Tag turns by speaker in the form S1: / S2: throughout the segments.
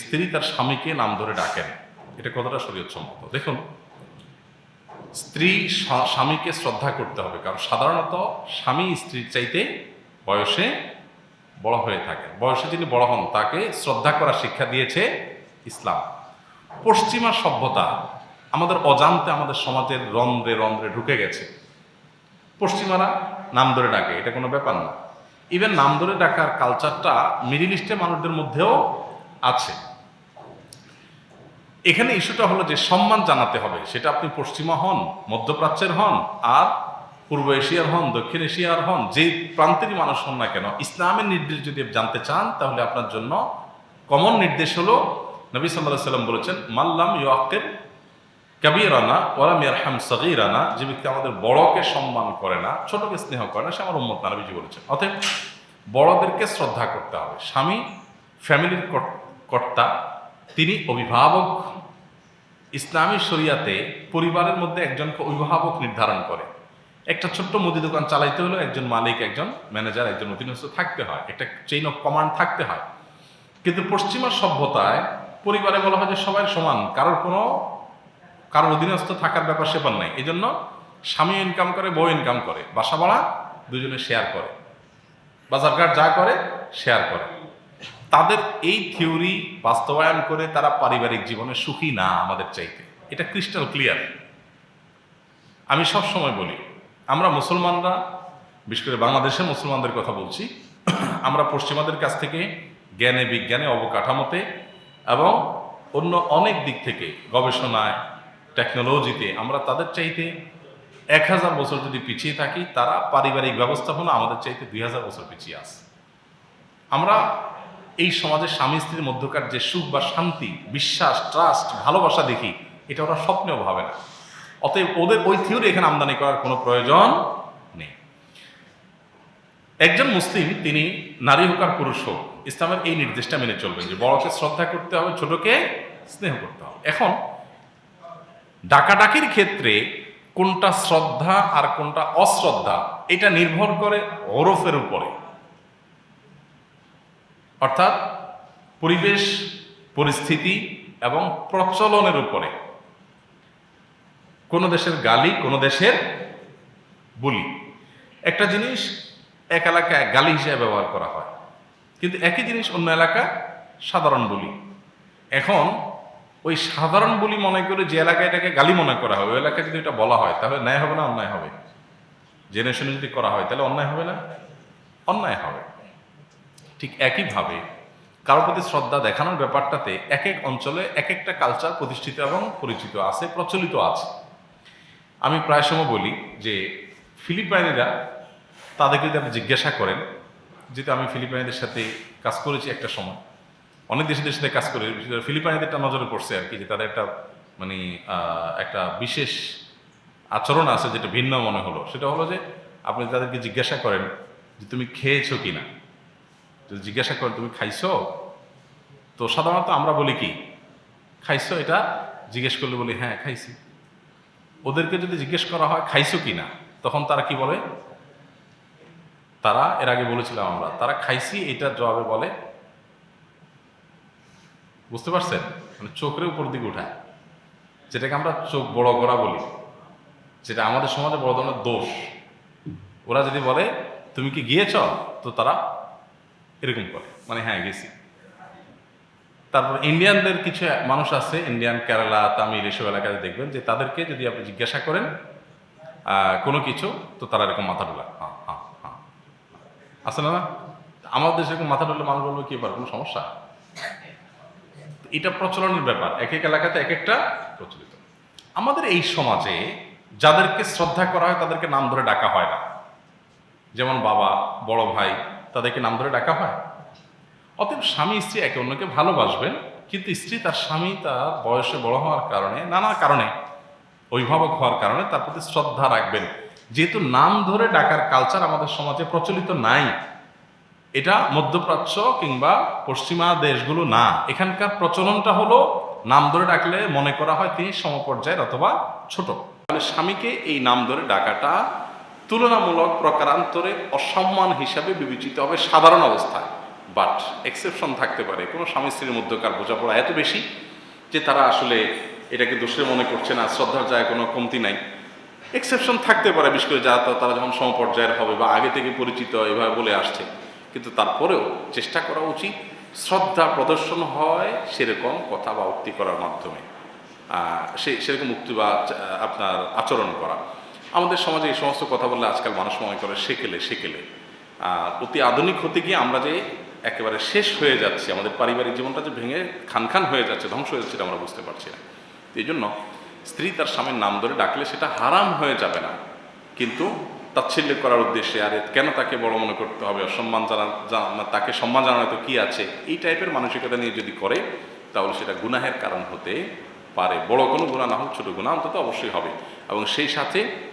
S1: স্ত্রী তার স্বামীকে নাম ধরে ডাকেন। এটা কতটা শরীয়ত সম্মত। দেখুন, স্ত্রী স্বামীকে শ্রদ্ধা করতে হবে, কারণ সাধারণত স্বামী স্ত্রীর চাইতে বয়সে বড় হয়ে থাকেন। বয়সে যিনি বড় হন, তাকে শ্রদ্ধা করার শিক্ষা দিয়েছে ইসলাম। পশ্চিমা সভ্যতা আমাদের অজান্তে আমাদের সমাজের রন্ধ্রে রন্ধ্রে ঢুকে গেছে। পশ্চিমারা নাম ধরে ডাকে, এটা কোনো ব্যাপার না। ইভেন নাম ধরে ডাকার কালচারটা মিডিল ইস্টের মানুষদের মধ্যেও আছে। এখানে ইস্যুটা হলো যে সম্মান জানাতে হবে। সেটা আপনি পশ্চিমা হন, মধ্যপ্রাচ্যের হন, আর পূর্ব এশিয়ার হন, দক্ষিণ এশিয়ার হন, যে প্রান্তেরই মানুষ হন না কেন। ইসলামের নির্দেশ যদি জানতে চান, তাহলে আপনার জন্য কমন নির্দেশ হলো, নবী সাল্লাহ সাল্লাম বলেছেন মাল্লাম ইউআকের কাবিরানা ওরাম ইয়ারহাম সগিরানা। যে ব্যক্তি আমাদের বড়কে সম্মান করে না, ছোটকে স্নেহ করে না, সে আমার উম্মত না, নবীজি বলেছেন। অতএব বড়দেরকে শ্রদ্ধা করতে হবে। স্বামী ফ্যামিলির কর্তা, তিনি অভিভাবক। ইসলামী শরিয়াতে পরিবারের মধ্যে একজনকে অভিভাবক নির্ধারণ করে। একটা ছোট্ট মুদি দোকান চালাইতে হলেও একজন মালিক, একজন ম্যানেজার, একজন অধীনস্থ থাকতে হয়। একটা চেইন অফ কমান্ড থাকতে হয়। কিন্তু পশ্চিমা সভ্যতায় পরিবারে বলা হয় যে সবাই সমান, কারোর কোনো, কারোর অধীনস্থ থাকার ব্যাপার সেপার নাই। এই জন্য স্বামী ইনকাম করে, বউ ইনকাম করে। বাসা ভাড়া দুজনে শেয়ার করে। বাজারঘাট যা করে শেয়ার করে। তাদের এই থিওরি বাস্তবায়ন করে তারা পারিবারিক জীবনে সুখী না আমাদের চাইতে। এটা ক্রিস্টাল ক্লিয়ার আমি সব সময় বলি, আমরা মুসলমানরা, বিশেষ করে বাংলাদেশের মুসলমানদের কথা বলছি, আমরা পশ্চিমাদের কাছ থেকে জ্ঞানে, বিজ্ঞানে অবকাঠামোতে এবং অন্য অনেক দিক থেকে গবেষণায় টেকনোলজিতে আমরা তাদের চাইতে এক হাজার বছর যদি পিছিয়ে থাকি, তারা পারিবারিক ব্যবস্থাপনা আমাদের চাইতে দুই হাজার বছর পিছিয়ে আছে। আমরা এই সমাজের স্বামী স্ত্রীর মধ্যকার যে সুখ বা শান্তি, বিশ্বাস ট্রাস্ট ভালোবাসা দেখি, এটা ওরা স্বপ্নেও ভাবে না। অতএব ওদের ওই থিওরি এখানে আমদানি করার কোনো প্রয়োজন নেই। একজন মুসলিম, তিনি নারী হোক আর পুরুষ হোক, ইসলামের এই নির্দেশটা মেনে চলবেন যে বড়কে শ্রদ্ধা করতে হবে, ছোটকে স্নেহ করতে হবে। এখন, ডাকাডাকির ক্ষেত্রে কোনটা শ্রদ্ধা আর কোনটা অশ্রদ্ধা, এটা নির্ভর করে ওরফের উপরে। অর্থাৎ পরিবেশ, পরিস্থিতি এবং প্রচলনের উপরে। কোন দেশের গালি, কোন দেশের বুলি। একটা জিনিস এক এলাকায় গালি হিসেবে ব্যবহার করা হয়। কিন্তু একই জিনিস অন্য এলাকা সাধারণ বলি। এখন ওই সাধারণ বলি মনে করে যে এলাকায় এটাকে গালি মনে করা হয় ওই এলাকায় যদি এটা বলা হয়, তাহলে ন্যায় হবে না, অন্যায় হবে? জেনে শুনে যদি করা হয়, তাহলে অন্যায় হবে না? অন্যায় হবে। ঠিক একইভাবে কারোর প্রতি শ্রদ্ধা দেখানোর ব্যাপারটাতে এক এক অঞ্চলে এক একটা কালচার প্রতিষ্ঠিত এবং পরিচিত আছে, প্রচলিত আছে। আমি প্রায় সময় বলি যে ফিলিপাইনিরা তাদেরকে যদি আপনি জিজ্ঞাসা করেন, যেহেতু আমি ফিলিপাইনিদের সাথে কাজ করেছি একটা সময়, অনেক দেশের সাথে কাজ করে ফিলিপাইনিদেরটা নজরে পড়ছে আর কি, যে তাদের একটা মানে একটা বিশেষ আচরণ আছে যেটা ভিন্ন মনে হলো। সেটা হলো যে আপনি তাদেরকে জিজ্ঞাসা করেন যে তুমি খেয়েছো কি না যদি জিজ্ঞাসা করেন তুমি খাইছো? তো সাধারণত আমরা বলি কি, খাইছো এটা? জিজ্ঞেস করলে বলি হ্যাঁ খাইছি। ওদেরকে যদি জিজ্ঞেস করা হয়, খাইছো কি না? তখন তারা কি বলে? তারা এর আগে বলেছিলাম আমরা, তারা খাইছি, এটার জবাবে বলে। বুঝতে পারছেন? মানে চোখের উপর দিকে উঠায়। যেটাকে আমরা চোখ বড় করা বলি, যেটা আমাদের সমাজে বড় ধরনের দোষ। ওরা যদি বলে, তুমি কি গিয়েছ? তো তারা এরকম করে। মানে হ্যাঁ গেছি। তারপর ইন্ডিয়ানদের কিছু মানুষ আছে, ইন্ডিয়ান, কেরালা, তামিল, এসব এলাকায় দেখবেন যে তাদেরকে যদি আপনি জিজ্ঞাসা করেন কোনো কিছু, তো তারা এরকম মাথা ডোলা হ্যাঁ হ্যাঁ হ্যাঁ। আছে না? আমাদের দেশে এরকম মাথা ডলে মানুষ বলবে কি, এবার কোনো সমস্যা? এটা প্রচলনের ব্যাপার। এক এক এলাকাতে এক একটা প্রচলিত। আমাদের এই সমাজে যাদেরকে শ্রদ্ধা করা হয়, তাদেরকে নাম ধরে ডাকা হয় না। যেমন বাবা, বড় ভাই তাদেরকে নাম ধরে ডাকা হয়। অতএব স্বামী স্ত্রী একে অন্যকে ভালোবাসবেন, কিন্তু স্ত্রী তার স্বামী তার বয়সে বড় হওয়ার কারণে, নানা কারণে, অভিভাবক হওয়ার কারণে তার প্রতি শ্রদ্ধা রাখবেন। যেহেতু নাম ধরে ডাকার কালচার আমাদের সমাজে প্রচলিত নাই, এটা মধ্যপ্রাচ্য কিংবা পশ্চিমা দেশগুলো না। এখানকার প্রচলনটা হলো, নাম ধরে ডাকলে মনে করা হয় তিনি সমপর্যায়ের অথবা ছোট। তাহলে স্বামীকে এই নাম ধরে ডাকাটা তুলনামূলক প্রকারান্তরে অসম্মান হিসাবে বিবেচিত হবে সাধারণ অবস্থায়। বাট এক্সেপশন থাকতে পারে। কোনো স্বামী স্ত্রীর মধ্যকার বোঝাপড়া এত বেশি যে তারা আসলে এটাকে দোষের মনে করছে না, শ্রদ্ধার যায় কোনো কমতি নাই। এক্সেপশন থাকতে পারে, বিশেষ করে যারা তারা যখন সমপর্যায়ের হবে বা আগে থেকে পরিচিত এভাবে বলে আসছে। কিন্তু তারপরেও চেষ্টা করা উচিত শ্রদ্ধা প্রদর্শন হয় সেরকম কথা বা উক্তি করার মাধ্যমে। সে, সেরকম উক্তি বা আপনার আচরণ করা। আমাদের সমাজে এই সমস্ত কথা বললে আজকাল মানুষ মনে করে সেকেলে সেকেলে। অতি আধুনিক হতে গিয়ে আমরা যে একেবারে শেষ হয়ে যাচ্ছি, আমাদের পারিবারিক জীবনটা যে ভেঙে খান খান হয়ে যাচ্ছে, ধ্বংস হয়ে যাচ্ছে আমরা বুঝতে পারছি না। এই জন্য স্ত্রী তার স্বামীর নাম ধরে ডাকলে সেটা হারাম হয়ে যাবে না। কিন্তু তাচ্ছিল্য করার উদ্দেশ্যে, আরে কেন তাকে বড় মনে করতে হবে সম্মান জানা জানা- তাকে সম্মান জানানো তো কি আছে? এই টাইপের মানসিকতা নিয়ে যদি করে, তাহলে সেটা গুনাহের কারণ হতে পারে। বড় কোনো গুণা না হোক, ছোট গুণা অন্তত অবশ্যই হবে। এবং সেই সাথে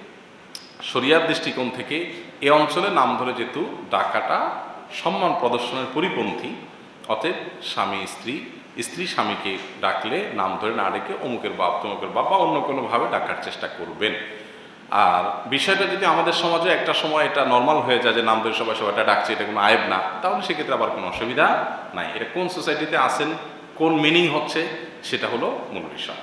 S1: শরিয়ার দৃষ্টিকোণ থেকে এ অঞ্চলে নাম ধরে যেহেতু ডাকাটা সম্মান প্রদর্শনের পরিপন্থী, অতএব স্বামী, স্ত্রী স্ত্রী স্বামীকে ডাকলে নাম ধরে না ডেকে অমুকের বাপ, তমুকের বাপ বা অন্য কোনোভাবে ডাকার চেষ্টা করবেন। আর বিষয়টা যদি আমাদের সমাজে একটা সময় এটা নর্মাল হয়ে যায় যে নাম ধরে সবাই সবাইটা ডাকছে, এটা কোনো আয়েব না, তাহলে সেক্ষেত্রে আবার কোনো অসুবিধা নাই। এটা কোন সোসাইটিতে আসেন কোন মিনিং হচ্ছে, সেটা হলো মূল বিষয়।